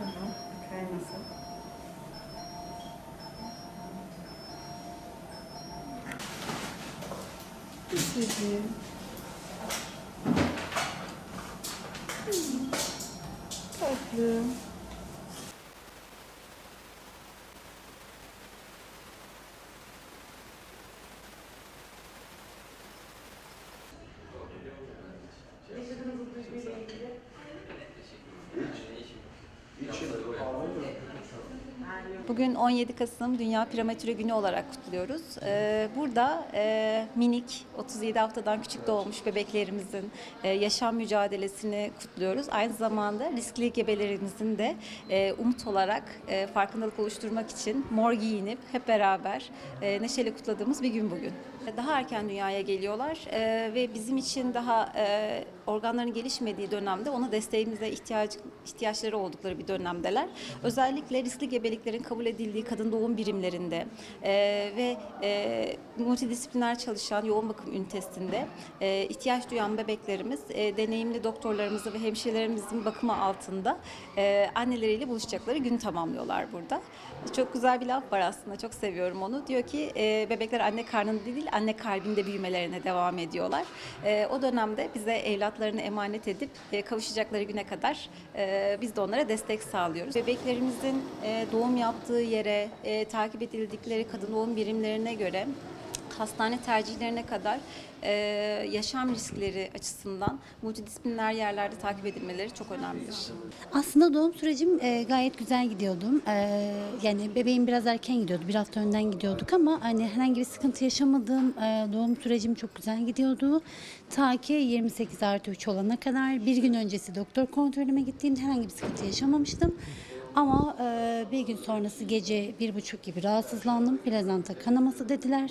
Tamam. Kaymasın. Üzücü. Tatlı. Bugün 17 Kasım Dünya Prematüre Günü olarak kutluyoruz. Ee, Burada e, minik 37 haftadan küçük doğmuş bebeklerimizin e, yaşam mücadelesini kutluyoruz. Aynı zamanda riskli gebelerimizin de e, umut olarak e, farkındalık oluşturmak için mor giyinip hep beraber e, neşeyle kutladığımız bir gün bugün. Daha erken dünyaya geliyorlar e, ve bizim için daha e, organların gelişmediği dönemde ona desteğimize ihtiyaç ihtiyaçları oldukları bir dönemdeler. Özellikle riskli gebeliklerin kabul edildiği kadın doğum birimlerinde e, ve e, multidisipliner çalışan yoğun bakım ünitesinde e, ihtiyaç duyan bebeklerimiz e, deneyimli doktorlarımızın ve hemşirelerimizin bakımı altında e, anneleriyle buluşacakları günü tamamlıyorlar burada. Çok güzel bir laf var aslında çok seviyorum onu. Diyor ki e, bebekler anne karnında değil anne kalbinde büyümelerine devam ediyorlar. E, o dönemde bize evlatlarını emanet edip e, kavuşacakları güne kadar e, biz de onlara destek sağlıyoruz. Bebeklerimizin e, doğum yaptığı yere, e, takip edildikleri kadın doğum birimlerine göre hastane tercihlerine kadar e, yaşam riskleri açısından multidisipliner yerlerde takip edilmeleri çok önemlidir. Aslında doğum sürecim e, gayet güzel gidiyordum. E, yani bebeğim biraz erken gidiyordu. Bir hafta önden gidiyorduk ama hani herhangi bir sıkıntı yaşamadım. E, doğum sürecim çok güzel gidiyordu. Ta ki 28 artı 3 olana kadar bir gün öncesi doktor kontrolüme gittiğimde herhangi bir sıkıntı yaşamamıştım. Ama e, bir gün sonrası gece bir buçuk gibi rahatsızlandım. Plazanta kanaması dediler.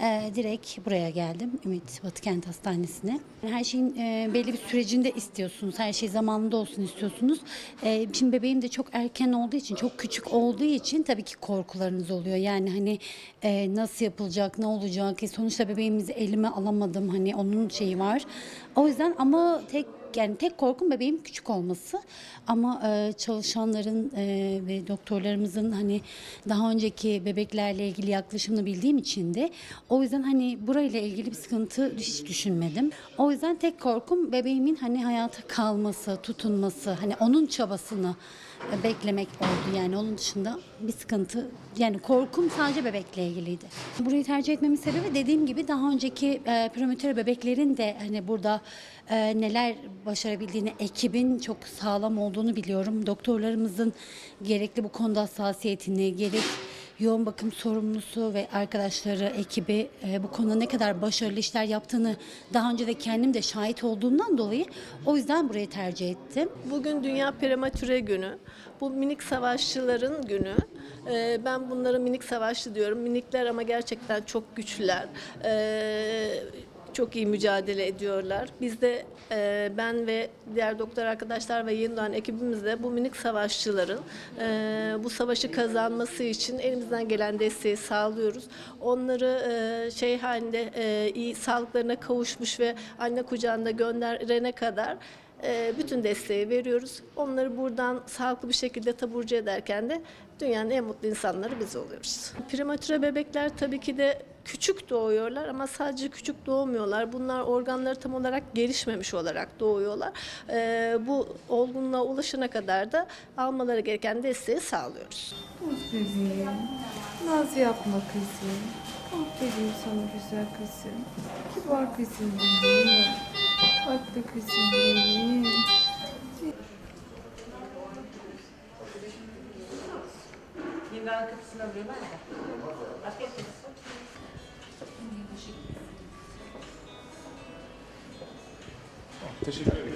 E, direkt buraya geldim. Ümit Batıkent Hastanesi'ne. Her şeyin e, belli bir sürecinde istiyorsunuz. Her şey zamanında olsun istiyorsunuz. E, şimdi bebeğim de çok erken olduğu için, çok küçük olduğu için tabii ki korkularınız oluyor. Yani hani e, nasıl yapılacak, ne olacak? E, sonuçta bebeğimizi elime alamadım. Hani onun şeyi var. O yüzden ama tek yani tek korkum bebeğim küçük olması ama e, çalışanların e, ve doktorlarımızın hani daha önceki bebeklerle ilgili yaklaşımını bildiğim için de o yüzden hani burayla ilgili bir sıkıntı hiç düşünmedim. O yüzden tek korkum bebeğimin hani hayata kalması, tutunması, hani onun çabasını e, beklemek oldu yani onun dışında bir sıkıntı yani korkum sadece bebekle ilgiliydi. Burayı tercih etmemin sebebi dediğim gibi daha önceki e, prematüre bebeklerin de hani burada e, neler başarabildiğini, ekibin çok sağlam olduğunu biliyorum. Doktorlarımızın gerekli bu konuda hassasiyetini, gerek yoğun bakım sorumlusu ve arkadaşları, ekibi e, bu konuda ne kadar başarılı işler yaptığını daha önce de kendim de şahit olduğumdan dolayı o yüzden burayı tercih ettim. Bugün Dünya Prematüre Günü. Bu minik savaşçıların günü. Ee, ben bunlara minik savaşçı diyorum. Minikler ama gerçekten çok güçlüler. Ee, çok iyi mücadele ediyorlar. Biz de e, ben ve diğer doktor arkadaşlar ve yeni doğan ekibimiz de bu minik savaşçıların e, bu savaşı kazanması için elimizden gelen desteği sağlıyoruz. Onları e, şey halinde e, iyi sağlıklarına kavuşmuş ve anne kucağında gönderene kadar bütün desteği veriyoruz. Onları buradan sağlıklı bir şekilde taburcu ederken de dünyanın en mutlu insanları biz oluyoruz. Prematüre bebekler tabii ki de küçük doğuyorlar ama sadece küçük doğmuyorlar. Bunlar organları tam olarak gelişmemiş olarak doğuyorlar. E, bu olgunluğa ulaşana kadar da almaları gereken desteği sağlıyoruz. Dur bebeğim. Naz yapma kızım. Aferin sana güzel kızım. Kibar kızım benim. Tatlı kızım benim. Yine arkasına vuruyorum ben de. Afiyet ah, olsun. Teşekkür ederim.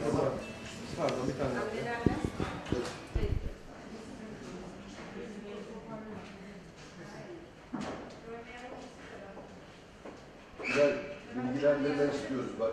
Pardon bir tane. Güzel bilgilendirme istiyoruz bak.